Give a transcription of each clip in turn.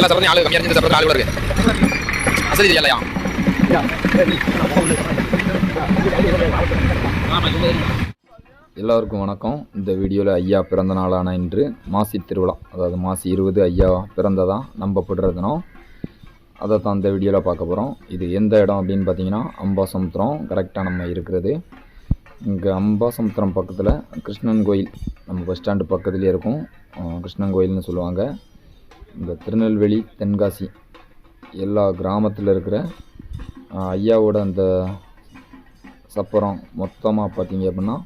எல்லா சப்பரத்தையும் ஆளு கம்மியாக இருந்து சப்பரம் ஆளு கூட இருக்கு. அசதி இல்லையா? எல்லோருக்கும் வணக்கம். இந்த வீடியோவில் ஐயா பிறந்த நாளான இன்று மாசி திருவிழா. அதாவது மாசி இருபது ஐயா பிறந்ததான் நம்பப்படுற தினம். அதை தான் இந்த வீடியோவில் பார்க்க போகிறோம் இது எந்த இடம் அப்படின்னு பார்த்தீங்கன்னா அம்பாசமுத்திரம். கரெக்டாக நம்ம இருக்கிறது. இங்கே அம்பாசமுத்திரம் பக்கத்தில் கிருஷ்ணன் கோயில் நம்ம பஸ் ஸ்டாண்டு பக்கத்துலேயே இருக்கும். கிருஷ்ணன் கோயில்னு சொல்லுவாங்க. இந்த திருநெல்வேலி தென்காசி எல்லா கிராமத்தில் இருக்கிற ஐயாவோட அந்த சப்பரம் மொத்தமாக பார்த்தீங்க அப்படின்னா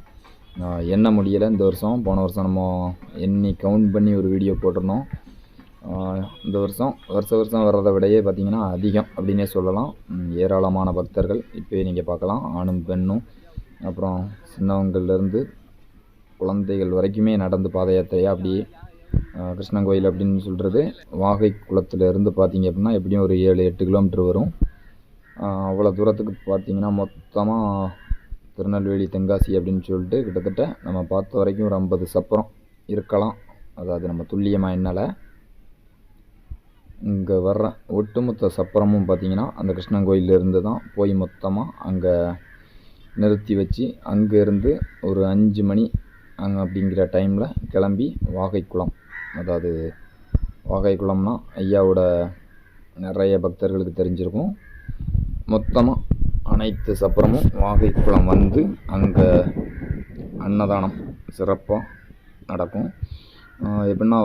எண்ண முடியலை. இந்த வருஷம் போன வருஷம் நம்ம எண்ணி கவுண்ட் பண்ணி ஒரு வீடியோ போட்டிருந்தோம். இந்த வருஷம் வருஷ வருஷம் வர்றதை விடையே பார்த்தீங்கன்னா அதிகம் அப்படின்னே சொல்லலாம். ஏராளமான பக்தர்கள் இப்போயே நீங்கள் பார்க்கலாம் ஆணும் பெண்ணும் அப்புறம் சின்னவங்கள்லேருந்து குழந்தைகள் வரைக்குமே நடந்து பாத யாத்திரையாக அப்படியே கிருஷ்ணன் கோயில் அப்படின்னு சொல்கிறது வாகை குளத்துலேருந்து பார்த்தீங்க அப்படின்னா எப்படியும் ஒரு ஏழு எட்டு கிலோமீட்டர் வரும். அவ்வளோ தூரத்துக்கு பார்த்தீங்கன்னா மொத்தமாக திருநெல்வேலி தென்காசி அப்படின்னு சொல்லிட்டு கிட்டத்தட்ட நம்ம பார்த்த வரைக்கும் ஒரு ஐம்பது சப்பரம் இருக்கலாம். அதாவது நம்ம துல்லியமாக என்னால் இங்கே வர்ற ஒட்டுமொத்த சப்பரமும் பார்த்திங்கன்னா அந்த கிருஷ்ணன் கோயில்ல இருந்து தான் போய் மொத்தமாக அங்கே நிறுத்தி வச்சு அங்கேருந்து ஒரு அஞ்சு மணி அங்கே அப்படிங்கிற டைமில் கிளம்பி வாகைக்குளம் அதாவது வாகைக்குளம்னா ஐயாவோட நிறைய பக்தர்களுக்கு தெரிஞ்சிருக்கும். மொத்தமாக அனைத்து சப்பரமும் வாகைக்குளம் வந்து அங்கே அன்னதானம் சிறப்பாக நடக்கும். எப்படின்னா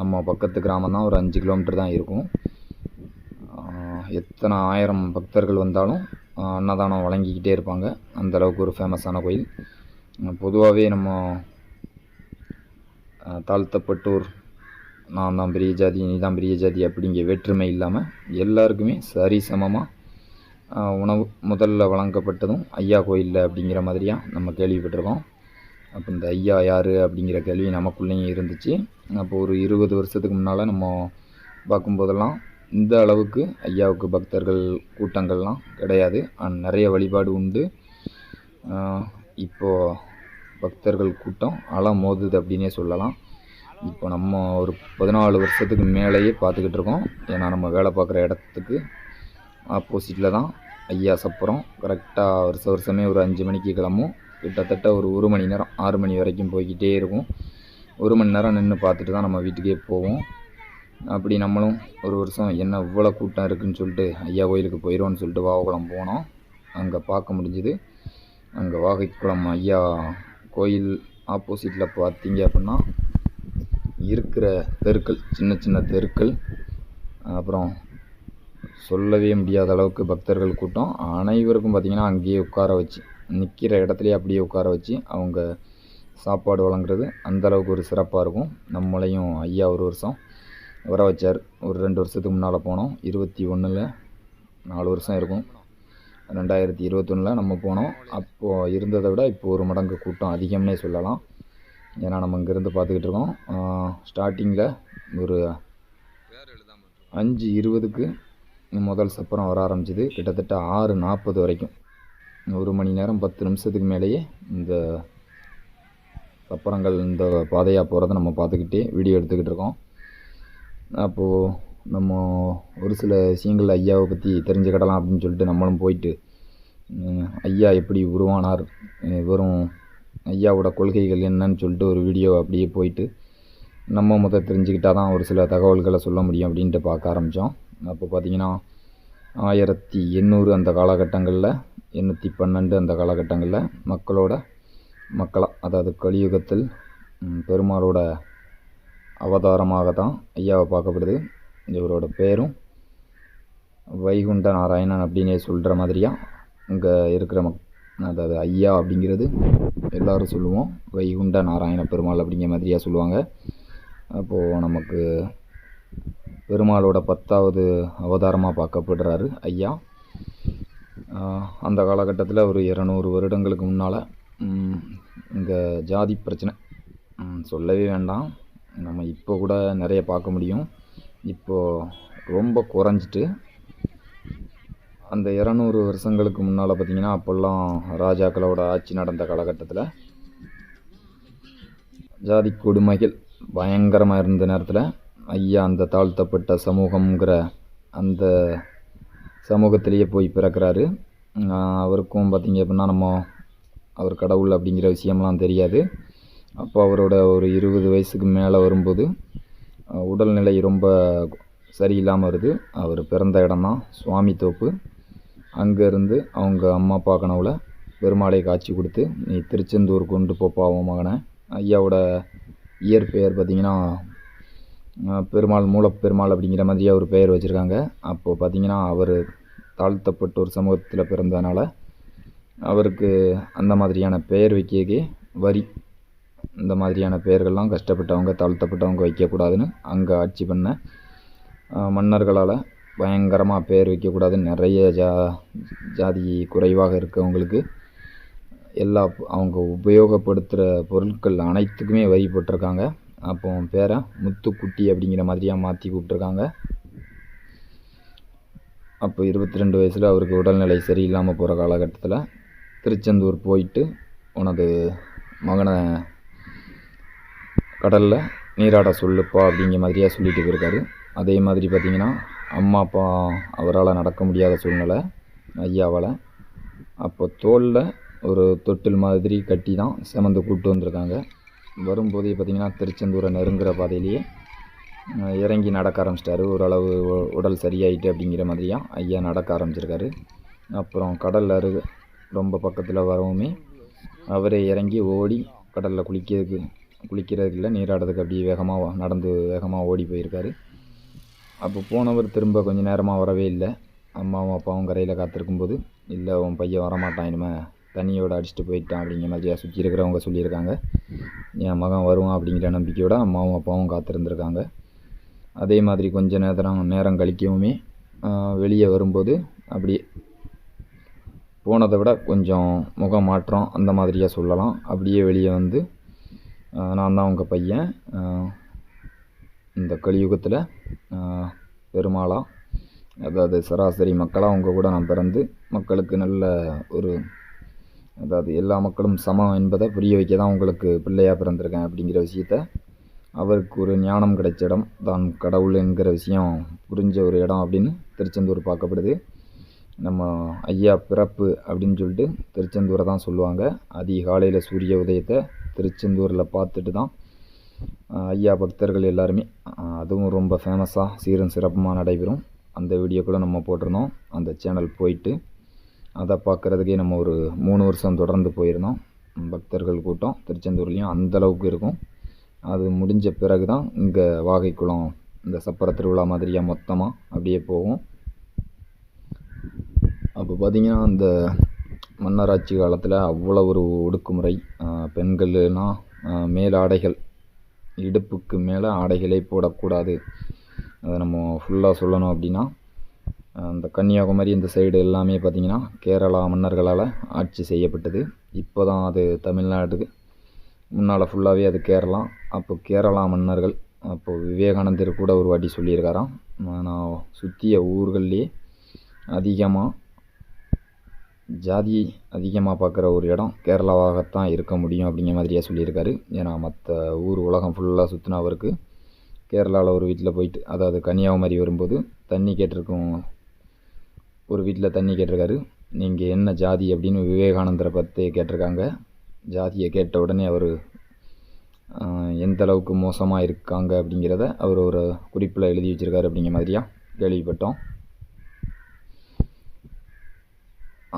நம்ம பக்கத்து கிராமம் தான் ஒரு அஞ்சு கிலோமீட்டர் தான் இருக்கும். எத்தனை ஆயிரம் பக்தர்கள் வந்தாலும் அன்னதானம் வழங்கிக்கிட்டே இருப்பாங்க. அந்த அளவுக்கு ஒரு ஃபேமஸான கோயில். பொதுவாகவே நம்ம தாழ்த்தப்பட்டோர் நான் தான் பெரிய ஜாதி நீ தான் பெரிய ஜாதி அப்படிங்கிற வேற்றுமை இல்லாமல் எல்லாருக்குமே சரி சமமாக உணவு முதல்ல வழங்கப்பட்டதும் ஐயா கோயிலில் அப்படிங்கிற மாதிரியாக நம்ம கேள்விப்பட்டிருக்கோம். அப்போ இந்த ஐயா யார் அப்படிங்கிற கேள்வி நமக்குள்ளேயும் இருந்துச்சு. அப்போ ஒரு இருபது வருஷத்துக்கு முன்னால் நம்ம பார்க்கும்போதெல்லாம் இந்த அளவுக்கு ஐயாவுக்கு பக்தர்கள் கூட்டங்கள்லாம் கிடையாது. ஆனா நிறைய வழிபாடு உண்டு. இப்போது பக்தர்கள் கூட்டம் அலம் மோதுது அப்படின்னே சொல்லலாம். இப்போ நம்ம ஒரு பதினாலு வருஷத்துக்கு மேலேயே பார்த்துக்கிட்டு இருக்கோம். ஏன்னா நம்ம வேலை பார்க்குற இடத்துக்கு ஆப்போசிட்டில் தான் ஐயா சப்பரம் கரெக்டாக வருஷ வருஷமே ஒரு அஞ்சு மணிக்கு கிளம்பும். கிட்டத்தட்ட ஒரு ஒரு மணி நேரம் ஆறு மணி வரைக்கும் போய்கிட்டே இருக்கும். ஒரு மணி நேரம் நின்று பார்த்துட்டு தான் நம்ம வீட்டுக்கே போவோம். அப்படி நம்மளும் ஒரு வருஷம் என்ன இவ்வளோ கூட்டம் இருக்குன்னு சொல்லிட்டு ஐயா கோயிலுக்கு போயிடுவோன்னு சொல்லிட்டு வாகக்குளம் போனோம். அங்கே பார்க்க முடிஞ்சுது. அங்கே வாகைக்குளம் ஐயா கோயில் ஆப்போசிட்டில் பார்த்தீங்க அப்படின்னா இருக்கிற தெருக்கள் சின்ன சின்ன தெருக்கள். அப்புறம் சொல்லவே முடியாத அளவுக்கு பக்தர்கள் கூட்டம். அனைவருக்கும் பார்த்திங்கன்னா அங்கேயே உட்கார வச்சு நிற்கிற இடத்துலையே அப்படியே உட்கார வச்சு அவங்க சாப்பாடு வழங்குறது அந்த அளவுக்கு ஒரு சிறப்பாக இருக்கும். நம்மளையும் ஐயா ஒரு வருஷம் வர வச்சார். ஒரு ரெண்டு வருஷத்துக்கு முன்னால் போனோம். இருபத்தி ஒன்றில் நாலு வருஷம் இருக்கும். ரெண்டாயிரத்தி இருபத்தொன்னில் நம்ம போனோம். அப்போது இருந்ததை விட இப்போ ஒரு மடங்கு கூட்டம் அதிகம்னே சொல்லலாம். ஏன்னா நம்ம இங்கேருந்து பார்த்துக்கிட்டு இருக்கோம். ஸ்டார்டிங்கில் ஒரு அஞ்சு இருபதுக்கு முதல் சப்பரம் வர ஆரம்பிச்சது. கிட்டத்தட்ட ஆறு நாற்பது வரைக்கும். ஒரு மணி நேரம் பத்து நிமிஷத்துக்கு மேலேயே இந்த சப்பரங்கள் இந்த பாதையாக போகிறத நம்ம பார்த்துக்கிட்டே வீடியோ எடுத்துக்கிட்டு இருக்கோம். அப்போது நம்ம ஒரு சில விஷயங்கள் ஐயாவை பற்றி தெரிஞ்சுக்கிடலாம் அப்படின்னு சொல்லிட்டு நம்மளும் போயிட்டு ஐயா எப்படி உருவானார் வெறும் ஐயாவோட கொள்கைகள் என்னன்னு சொல்லிட்டு ஒரு வீடியோ அப்படியே போயிட்டு நம்ம முத தெரிஞ்சுக்கிட்டால் தான் ஒரு சில தகவல்களை சொல்ல முடியும் அப்படின்ட்டு பார்க்க ஆரம்பித்தோம் அப்போ பார்த்தீங்கன்னா ஆயிரத்தி எண்ணூறு அந்த காலகட்டங்களில் எண்ணூற்றி பன்னெண்டு அந்த காலகட்டங்களில் மக்களோட மக்களாக அதாவது கலியுகத்தில் பெருமாளோட அவதாரமாக தான் ஐயாவை பார்க்கப்படுது. இவரோட பேரும் வைகுண்ட நாராயணன் அப்படின்னே சொல்கிற மாதிரியா? இங்கே இருக்கிற மக் அதாவது ஐயா அப்படிங்கிறது எல்லோரும் சொல்லுவோம். வைகுண்ட நாராயண பெருமாள் அப்படிங்கிற மாதிரியா சொல்லுவாங்க. அப்போது நமக்கு பெருமாளோட பத்தாவது அவதாரமாக பார்க்கப்படுறாரு ஐயா. அந்த காலகட்டத்தில் ஒரு இரநூறு வருடங்களுக்கு முன்னால் இங்கே ஜாதி பிரச்சனை சொல்லவே வேண்டாம். நம்ம இப்போ கூட நிறைய பார்க்க முடியும். இப்போது ரொம்ப குறைஞ்சிட்டு அந்த இரநூறு வருஷங்களுக்கு முன்னால் பார்த்தீங்கன்னா அப்போல்லாம் ராஜாக்களோட ஆட்சி நடந்த காலகட்டத்தில் ஜாதி கொடுமைகள் பயங்கரமாக இருந்த நேரத்தில் ஐயா அந்த தாழ்த்தப்பட்ட சமூகங்கிற அந்த சமூகத்திலேயே போய் பிறக்கிறாரு. அவருக்கும் பார்த்தீங்க அப்படின்னா நம்ம அவர் கடவுள் அப்படிங்கிற விஷயம்லாம் தெரியாது. அப்போ அவரோட ஒரு இருபது வயசுக்கு மேலே வரும்போது உடல்நிலை ரொம்ப சரியில்லாமல் வருது. அவர் பிறந்த இடம் தான் சுவாமி தோப்பு. அங்கேருந்து அவங்க அம்மா அப்பா கனவுல பெருமாளை காட்சி கொடுத்து நீ திருச்செந்தூர் கொண்டு போப்பா உன் மகனை. ஐயாவோட இயற்பெயர் பார்த்திங்கன்னா பெருமாள் மூலப்பெருமாள் அப்படிங்கிற மாதிரி அவர் பெயர் வச்சுருக்காங்க. அப்போது பார்த்திங்கன்னா அவர் தாழ்த்தப்பட்ட ஒரு சமூகத்தில் பிறந்ததுனால அவருக்கு அந்த மாதிரியான பெயர் வைக்கவே வரி இந்த மாதிரியான பெயர்கள்லாம் கஷ்டப்பட்டவங்க தாழ்த்தப்பட்டவங்க வைக்கக்கூடாதுன்னு அங்கே ஆட்சி பண்ண மன்னர்களால் பயங்கரமாக பெயர் வைக்கக்கூடாதுன்னு நிறைய ஜா ஜாதி குறைவாக இருக்கவங்களுக்கு எல்லா அவங்க உபயோகப்படுத்துகிற பொருட்கள் அனைத்துக்குமே வரி போட்டிருக்காங்க. அப்போ பேரை முத்துக்குட்டி அப்படிங்கிற மாதிரியாக மாற்றி கூப்பிட்ருக்காங்க அப்போ இருபத்தி ரெண்டு வயசில் அவருக்கு உடல்நிலை சரியில்லாமல் போகிற காலகட்டத்தில் திருச்செந்தூர் போயிட்டு உனது மகனை கடலில் நீராட சொல்லுப்பா அப்படிங்கிற மாதிரியாக சொல்லிட்டு போயிருக்காரு. அதே மாதிரி பார்த்தீங்கன்னா அம்மா அப்பா அவரால் நடக்க முடியாத சூழ்நிலை ஐயாவால். அப்போ தோளில் ஒரு தொட்டில் மாதிரி கட்டி தான் செமந்து கூப்பிட்டு வந்திருக்காங்க. வரும்போதே பார்த்தீங்கன்னா திருச்செந்தூரை நெருங்குற பாதையிலேயே இறங்கி நடக்க ஆரம்பிச்சிட்டாரு. ஓரளவு உடல் சரியாயிட்டு அப்படிங்கிற மாதிரியாக ஐயா நடக்க ஆரம்பிச்சிருக்காரு. அப்புறம் கடல் அரு ரொம்ப பக்கத்தில் வரவுமே அவரே இறங்கி ஓடி கடலில் குளிக்கிறதுக்கு குளிக்கிறதுக்கு இல்லை நீராடுறதுக்கு அப்படியே வேகமாக நடந்து வேகமாக ஓடி போயிருக்காரு. அப்போ போனவர் திரும்ப கொஞ்ச நேரமாக வரவே இல்லை. அம்மாவும் அப்பாவும் கரையில் காத்திருக்கும்போது இல்லை உன் பையன் வரமாட்டான் இனிமே தண்ணியோடு அடிச்சுட்டு போயிட்டான் அப்படிங்கிற மாதிரியாக சுற்றி இருக்கிறவங்க சொல்லியிருக்காங்க. என் மகன் வருவான் அப்படிங்கிற நம்பிக்கையோட அம்மாவும் அப்பாவும் காத்திருந்துருக்காங்க. அதே மாதிரி கொஞ்ச நேரம் நேரம் கழிக்கவுமே வெளியே வரும்போது அப்படியே போனதை விட கொஞ்சம் முகம் மாற்றம் அந்த மாதிரியாக சொல்லலாம். அப்படியே வெளியே வந்து நான் தான் உங்கள் பையன். இந்த கலியுகத்தில் பெருமாளா அதாவது சராசரி மக்களாக உங்கள் கூட நான் பிறந்து மக்களுக்கு நல்ல ஒரு அதாவது எல்லா மக்களும் சமம் என்பதை புரிய வைக்க தான் உங்களுக்கு பிள்ளையாக பிறந்திருக்கேன் அப்படிங்கிற விஷயத்த அவருக்கு ஒரு ஞானம் கிடைச்ச இடம் தான் கடவுள் என்கிற விஷயம் புரிஞ்ச ஒரு இடம் அப்படின்னு திருச்செந்தூர் பார்க்கப்படுது. நம்ம ஐயா பிறப்பு அப்படின்னு சொல்லிட்டு திருச்செந்தூரை தான் சொல்லுவாங்க. அதிகாலையில் சூரிய உதயத்தை திருச்செந்தூரில் பார்த்துட்டு தான் ஐயா பக்தர்கள் எல்லாருமே அதுவும் ரொம்ப ஃபேமஸாக சீரும் சிறப்புமாக நடைபெறும். அந்த வீடியோ கூட நம்ம போட்டிருந்தோம். அந்த சேனல் போயிட்டு அதை பார்க்குறதுக்கே நம்ம ஒரு மூணு வருஷம் தொடர்ந்து போயிருந்தோம். பக்தர்கள் கூட்டம் திருச்செந்தூர்லேயும் அந்த அளவுக்கு இருக்கும். அது முடிஞ்ச பிறகு தான் இங்கே வாகைக்குளம் இந்த சப்பர திருவிழா மாதிரியாக மொத்தமாக அப்படியே போகும். அப்போ பார்த்தீங்கன்னா அந்த மன்னராட்சி காலத்தில் அவ்வளோ ஒரு ஒடுக்குமுறை பெண்கள்னா பெண்கள்லாம் மேலாடைகள் இடுப்புக்கு மேலே ஆடைகளே போடக்கூடாது. அதை நம்ம ஃபுல்லாக சொல்லணும் அப்படின்னா அந்த கன்னியாகுமரி இந்த சைடு எல்லாமே பார்த்திங்கன்னா கேரளா மன்னர்களால் ஆட்சி செய்யப்பட்டது. இப்போ தான் அது தமிழ்நாட்டுக்கு முன்னால் ஃபுல்லாகவே அது கேரளா. அப்போ கேரளா மன்னர்கள் அப்போ விவேகானந்தர் கூட ஒரு வாட்டி சொல்லியிருக்காராம். நான் சுற்றிய ஊர்கள்லேயே அதிகமாக ஜாதி அதிகமாக பார்க்குற ஒரு இடம் கேரளாவாகத்தான் இருக்க முடியும் அப்படிங்கிற மாதிரியே சொல்லியிருக்காரு. ஏன்னா மற்ற ஊர் உலகம் ஃபுல்லாக சுற்றின அவருக்கு. கேரளாவில் ஒரு வீட்டில் போயிட்டு அதாவது கன்னியாகுமரி வரும்போது தண்ணி கேட்டிருக்கும் ஒரு வீட்டில் தண்ணி கேட்டிருக்காரு. நீங்கள் என்ன ஜாதி அப்படின்னு விவேகானந்தரை பற்றி கேட்டிருக்காங்க. ஜாதியை கேட்ட உடனே அவர் எந்த அளவுக்கு மோசமாக இருக்காங்க அப்படிங்கிறத அவர் ஒரு குறிப்பில் எழுதி வச்சுருக்காரு அப்படிங்கிற மாதிரியா கேள்விப்பட்டோம்.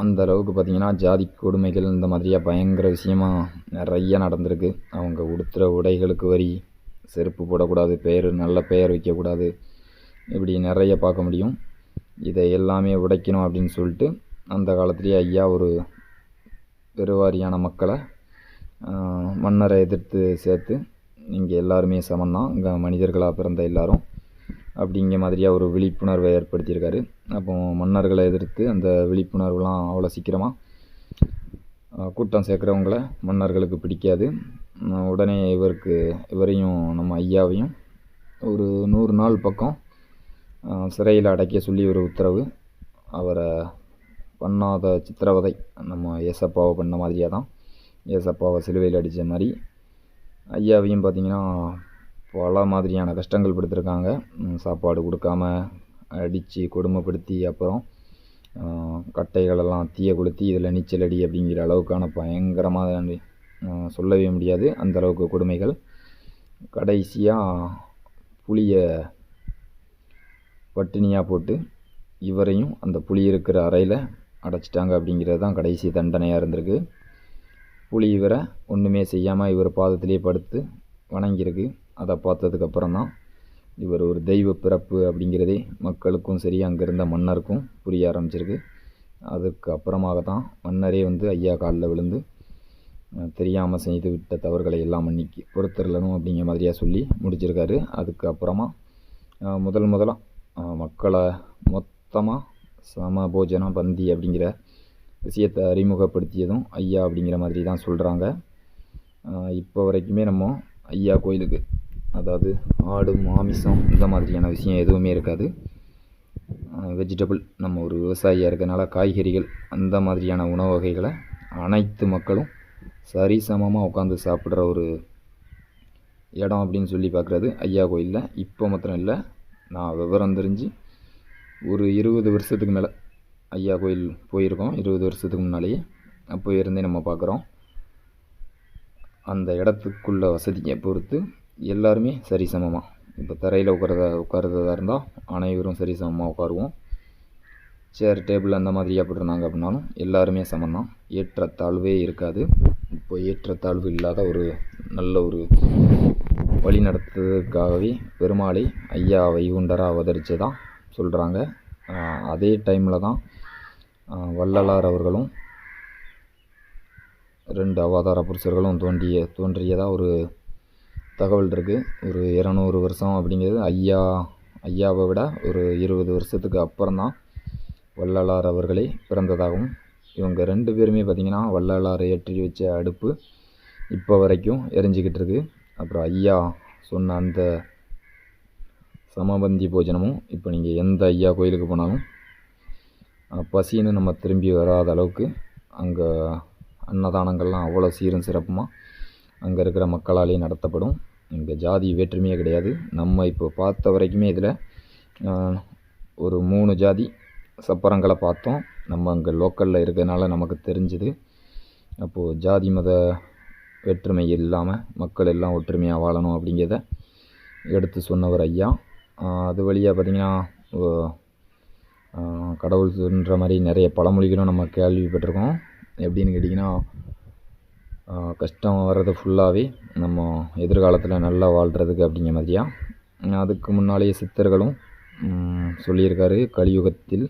அந்த அளவுக்கு பார்த்திங்கன்னா ஜாதி கொடுமைகள் இந்த மாதிரியாக பயங்கர விஷயமா நிறைய நடந்திருக்கு. அவங்க உடுத்துகிற உடைகளுக்கு வரி செருப்பு போடக்கூடாது பெயர் நல்ல பெயர் வைக்கக்கூடாது. இப்படி நிறைய பார்க்க முடியும். இதை எல்லாமே உடைக்கணும் அப்படின்னு சொல்லிட்டு அந்த காலத்துலேயே ஐயா ஒரு பெருவாரியான மக்களை மன்னரை எதிர்த்து சேர்த்து இங்கே எல்லாருமே சமந்தான் இங்கே மனிதர்களாக பிறந்த எல்லாரும். அப்படிங்கிற மாதிரியாக ஒரு விழிப்புணர்வை ஏற்படுத்தியிருக்காரு. அப்போ மன்னர்களை எதிர்த்து அந்த விழிப்புணர்வுலாம் அவ்வளோ சீக்கிரமாக கூட்டம் சேர்க்குறவங்கள மன்னர்களுக்கு பிடிக்காது. உடனே இவருக்கு இவரையும் நம்ம ஐயாவையும் ஒரு நூறு நாள் பக்கம் சிறையில் அடைக்க சொல்லி ஒரு உத்தரவு. அவரை பண்ணாத சித்திரவதை நம்ம ஏசப்பாவை பண்ண மாதிரியாக தான் ஏசப்பாவை சிலுவையில் அடித்த மாதிரி. ஐயாவையும் பார்த்தீங்கன்னா பல மாதிரியான கஷ்டங்கள் படுத்திருக்காங்க. சாப்பாடு கொடுக்காம அடித்து கொடுமைப்படுத்தி அப்புறம் கட்டைகளெல்லாம் தீய கொளுத்தி இதில் நீச்சல் அடி அப்படிங்கிற அளவுக்கான பயங்கரமாக சொல்லவே முடியாது. அந்த அளவுக்கு கொடுமைகள். கடைசியாக புளியை பட்டினியாக போட்டு இவரையும் அந்த புலி இருக்கிற அறையில் அடைச்சிட்டாங்க அப்படிங்கிறது தான் கடைசி தண்டனையாக இருந்திருக்கு. புலி இவரை ஒன்றுமே செய்யாமல் இவர் பாதத்திலே படுத்து வணங்கியிருக்கு. அதை பார்த்ததுக்கப்புறம் தான் இவர் ஒரு தெய்வ பிறப்பு அப்படிங்கிறதே மக்களுக்கும் சரி அங்கே இருந்த மன்னருக்கும் புரிய ஆரம்பிச்சிருக்கு. அதுக்கு அப்புறமாக தான் மன்னரே வந்து ஐயா காலில் விழுந்து தெரியாமல் செய்து விட்ட தவறுகளை எல்லாம் மன்னிக்கு பொறுத்தரலணும் அப்படிங்கிற மாதிரியாக சொல்லி முடிச்சிருக்காரு. அதுக்கு அப்புறமா முதல் முதலாக மக்களை மொத்தமாக சம போஜனம் பந்தி அப்படிங்கிற விஷயத்தை அறிமுகப்படுத்தியதும் ஐயா அப்படிங்கிற மாதிரி தான் சொல்கிறாங்க இப்போ வரைக்குமே நம்ம ஐயா கோயிலுக்கு அதாவது ஆடு மாமிசம் இந்த மாதிரியான விஷயம் எதுவுமே இருக்காது. வெஜிடபிள் நம்ம ஒரு விவசாயியாக இருக்கனால காய்கறிகள் அந்த மாதிரியான உணவு வகைகளை அனைத்து மக்களும் சரிசமமாக உட்காந்து சாப்பிட்ற ஒரு இடம் அப்படின்னு சொல்லி பார்க்குறது ஐயா கோயிலில். இப்போ மாத்திரம் இல்லை நான் விவரம் தெரிஞ்சு ஒரு இருபது வருஷத்துக்கு மேலே ஐயா கோயில் போயிருக்கோம். இருபது வருஷத்துக்கு முன்னாலேயே அப்போ இருந்தே நம்ம பார்க்குறோம். அந்த இடத்துக்குள்ள வசதியை பொறுத்து எல்லாருமே சரிசமமாக இப்போ தரையில் உட்காரதா உட்காரதா இருந்தால் அனைவரும் சரிசமமாக உட்காருவோம். சேர் டேபிள் அந்த மாதிரி போட்டிருந்தாங்க அப்படின்னாலும் எல்லாருமே சமம்தான். ஏற்றத்தாழ்வே இருக்காது. இப்போ ஏற்றத்தாழ்வு இல்லாத ஒரு நல்ல ஒரு வழி நடத்துறதுக்காகவே பெருமாளை ஐயா வைகுண்டராக அவதரித்து தான் சொல்கிறாங்க அதே டைமில் தான் வள்ளலார் அவர்களும் ரெண்டு அவதார புருஷர்களும் தோன்றிய தோன்றியதாக ஒரு தகவல் இருக்குது ஒரு இரநூறு வருஷம் அப்படிங்கிறது ஐயா ஐயாவை விட ஒரு இருபது வருஷத்துக்கு அப்புறம் தான் வள்ளலார் அவர்களே பிறந்ததாகவும் இவங்க ரெண்டு பேருமே பார்த்திங்கன்னா வள்ளலார் ஏற்றி வச்ச அடுப்பு இப்போ வரைக்கும் எரிஞ்சிக்கிட்டு இருக்குது அப்புறம் ஐயா சொன்ன அந்த சமபந்தி போஜனமும் இப்போ நீங்கள் எந்த ஐயா கோயிலுக்கு போனாலும் பசின்னு நம்ம திரும்பி வராத அளவுக்கு அங்கே அன்னதானங்கள்லாம் அவ்வளோ சீரும் சிறப்புமாக அங்கே இருக்கிற மக்களாலேயே நடத்தப்படும். இங்கே ஜாதி வேற்றுமையே கிடையாது. நம்ம இப்போ பார்த்த வரைக்குமே இதில் ஒரு மூணு ஜாதி சப்பரங்களை பார்த்தோம். நம்ம அங்கே லோக்கலில் இருக்கிறதுனால நமக்கு தெரிஞ்சுது. அப்போது ஜாதி மத வேற்றுமை இல்லாமல் மக்கள் எல்லாம் ஒற்றுமையாக வாழணும் அப்படிங்கிறத எடுத்து சொன்னவர் ஐயா. அது வழியாக பார்த்திங்கன்னா கடவுள் சொல்கிற மாதிரி நிறைய பழமொழிகளும் நம்ம கேள்விப்பட்டிருக்கோம். எப்படின்னு கேட்டிங்கன்னா கஷ்டம் வர்றது ஃபுல்லாகவே நம்ம எதிர்காலத்தில் நல்லா வாழ்கிறதுக்கு அப்படிங்கிற மாதிரியா? அதுக்கு முன்னாலேயே சித்தர்களும் சொல்லியிருக்காரு கலியுகத்தில்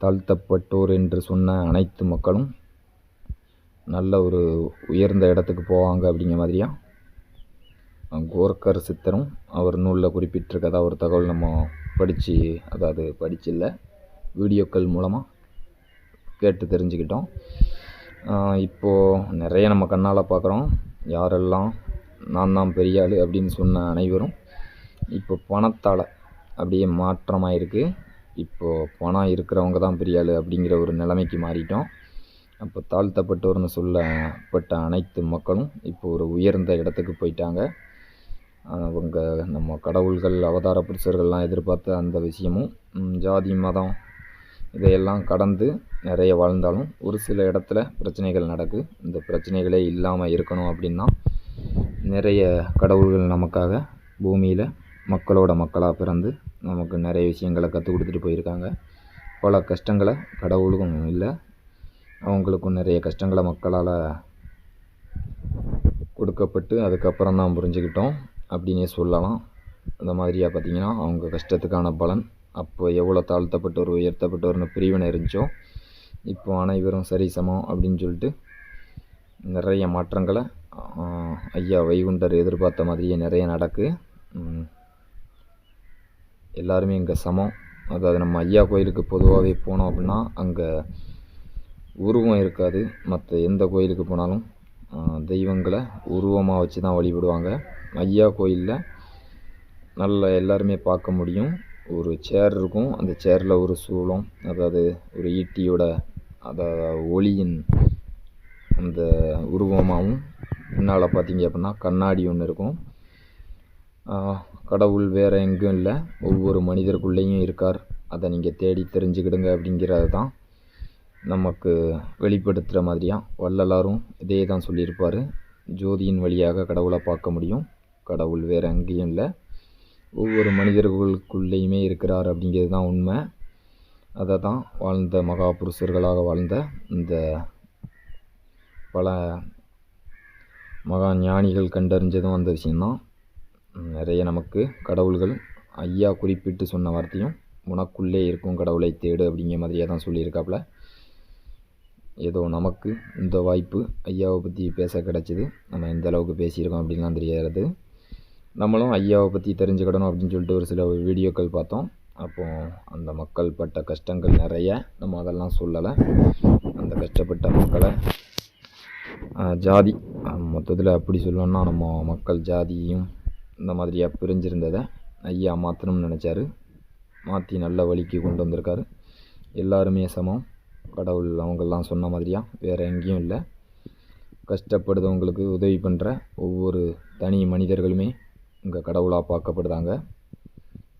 தாழ்த்தப்பட்டோர் என்று சொன்ன அனைத்து மக்களும் நல்ல ஒரு உயர்ந்த இடத்துக்கு போவாங்க அப்படிங்கிற மாதிரியா? கோர்க்கர் சித்தரும் அவர் நூலில் குறிப்பிட்டிருக்கதா ஒரு தகவல் நம்ம படித்து அதாவது படிச்சில்ல வீடியோக்கள் மூலமாக கேட்டு தெரிஞ்சுக்கிட்டோம். இப்போது நிறைய நம்ம கண்ணால் பார்க்குறோம் யாரெல்லாம் நான் தான் பெரிய ஆள் அப்படின்னு சொன்ன அனைவரும் இப்போ பணத்தால் அப்படியே மாற்றமாக இருக்குது இப்போது பணம் இருக்கிறவங்க தான் பெரிய ஆள் அப்படிங்கிற ஒரு நிலைமைக்கு மாறிட்டோம். அப்போ தாழ்த்தப்பட்டோர்னு சொல்லப்பட்ட அனைத்து மக்களும் இப்போ ஒரு உயர்ந்த இடத்துக்கு போயிட்டாங்க. அவங்க நம்ம கடவுள்கள் அவதார புருஷர்கள்லாம் எதிர்பார்த்த அந்த விஷயமும் ஜாதி மதம் இதையெல்லாம் கடந்து நிறைய வாழ்ந்தாலும் ஒரு சில இடத்துல பிரச்சனைகள் நடக்கு. இந்த பிரச்சனைகளே இல்லாமல் இருக்கணும் அப்படின்னா நிறைய கடவுள்கள் நமக்காக பூமியில் மக்களோட மக்களாக பிறந்து நமக்கு நிறைய விஷயங்களை கற்றுக் கொடுத்துட்டு போயிருக்காங்க. பல கஷ்டங்களை கடவுளுக்கும் இல்லை அவங்களுக்கும் நிறைய கஷ்டங்களை மக்களால் கொடுக்கப்பட்டு அதுக்கப்புறம் தான் புரிஞ்சுக்கிட்டோம். அப்படின்னே சொல்லலாம். அந்த மாதிரியாக பார்த்திங்கன்னா அவங்க கஷ்டத்துக்கான பலன் அப்போ எவ்வளோ தாழ்த்தப்பட்டவர் உயர்த்தப்பட்டவர்னு பிரிவினை இருந்துச்சோ இப்போ அனைவரும் சரி சமம் அப்படின்னு சொல்லிட்டு நிறைய மாற்றங்களை ஐயா வைகுண்டர் எதிர்பார்த்த மாதிரியே நிறைய நடக்கு. எல்லாருமே இங்கே சமம். அதாவது நம்ம ஐயா கோயிலுக்கு பொதுவாகவே போனோம் அப்படின்னா அங்கே உருவம் இருக்காது. மற்ற எந்த கோயிலுக்கு போனாலும் தெய்வங்களை உருவமாக வச்சு தான் வழிபடுவாங்க. ஐயா கோயிலில் நல்ல எல்லாருமே பார்க்க முடியும். ஒரு சேர் இருக்கும். அந்த சேரில் ஒரு சூளம் அதாவது ஒரு ஈட்டியோட அதை ஒளியின் அந்த உருவமாகவும் பின்னால் பார்த்தீங்க அப்படின்னா கண்ணாடி ஒன்று இருக்கும். கடவுள் வேறு எங்கும் இல்லை. ஒவ்வொரு மனிதருக்குள்ளேயும் இருக்கார். அதை நீங்கள் தேடி தெரிஞ்சுக்கிடுங்க அப்படிங்கிறது தான் நமக்கு வெளிப்படுத்துகிற மாதிரியாக வள்ளலாரும் இதே தான் சொல்லியிருப்பார். ஜோதியின் வழியாக கடவுளை பார்க்க முடியும். கடவுள் வேறு எங்கேயும் இல்லை. ஒவ்வொரு மனிதர்களுக்குள்ளேயுமே இருக்கிறார் அப்படிங்கிறது தான் உண்மை. அதை தான் வாழ்ந்த மகா புருஷர்களாக வாழ்ந்த இந்த பல மகா ஞானிகள் கண்டறிஞ்சதும் அந்த விஷயந்தான். நிறைய நமக்கு கடவுள்கள் ஐயா குறிப்பிட்டு சொன்ன வார்த்தையும் உனக்குள்ளே இருக்கும் கடவுளை தேடு அப்படிங்கிற மாதிரியே தான் சொல்லியிருக்காப்புல. ஏதோ நமக்கு இந்த வாய்ப்பு ஐயாவை பற்றி பேச கிடச்சிது. நம்ம எந்த அளவுக்கு பேசியிருக்கோம் அப்படின்லாம் தெரியாது. நம்மளும் ஐயாவை பற்றி தெரிஞ்சுக்கிடணும் அப்படின்னு சொல்லிட்டு ஒரு சில வீடியோக்கள் பார்த்தோம். அப்போ அந்த மக்கள் பட்ட கஷ்டங்கள் நிறைய. நம்ம அதெல்லாம் சொல்லலை. அந்த கஷ்டப்பட்ட மக்களை ஜாதி மொத்தத்தில் அப்படி சொல்லணும்னா நம்ம மக்கள் ஜாதியும் இந்த மாதிரியாக பிரிஞ்சிருந்ததை ஐயா மாற்றணும்னு நினச்சாரு. மாற்றி நல்ல வழிக்கு கொண்டு வந்திருக்காரு. எல்லாருமே சமம். கடவுள் அவங்கெல்லாம் சொன்ன மாதிரியா. வேறு எங்கேயும் இல்லை. கஷ்டப்படுறவங்களுக்கு உதவி பண்ணுற ஒவ்வொரு தனி மனிதர்களுமே இங்கே கடவுளாக பார்க்கப்படுதாங்க.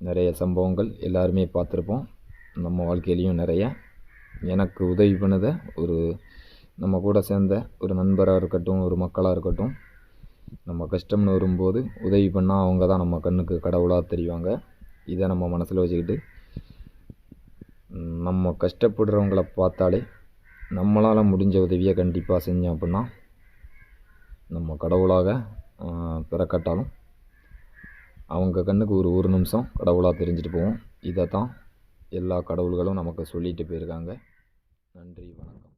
நிறைய சம்பவங்கள் எல்லாருமே பார்த்துருப்போம். நம்ம வாழ்க்கையிலையும் நிறைய. எனக்கு உதவி பண்ணத ஒரு நம்ம கூட சேர்ந்த ஒரு நண்பராக இருக்கட்டும் ஒரு மக்களாக இருக்கட்டும் நம்ம கஷ்டம்னு வரும்போது உதவி பண்ணால் அவங்க தான் நம்ம கண்ணுக்கு கடவுளாக தெரிவாங்க. இதை நம்ம மனசில் வச்சுக்கிட்டு நம்ம கஷ்டப்படுறவங்கள பார்த்தாலே நம்மளால் முடிஞ்ச உதவியை கண்டிப்பாக செஞ்சோம் அப்படின்னா நம்ம கடவுளாக பிறக்கட்டாலும் அவங்க கண்ணுக்கு ஒரு ஒரு நிமிஷம் கடவுளாக தெரிஞ்சுட்டு போவோம். இதை தான் எல்லா கடவுள்களும் நமக்கு சொல்லிட்டு போயிருக்காங்க. நன்றி வணக்கம்.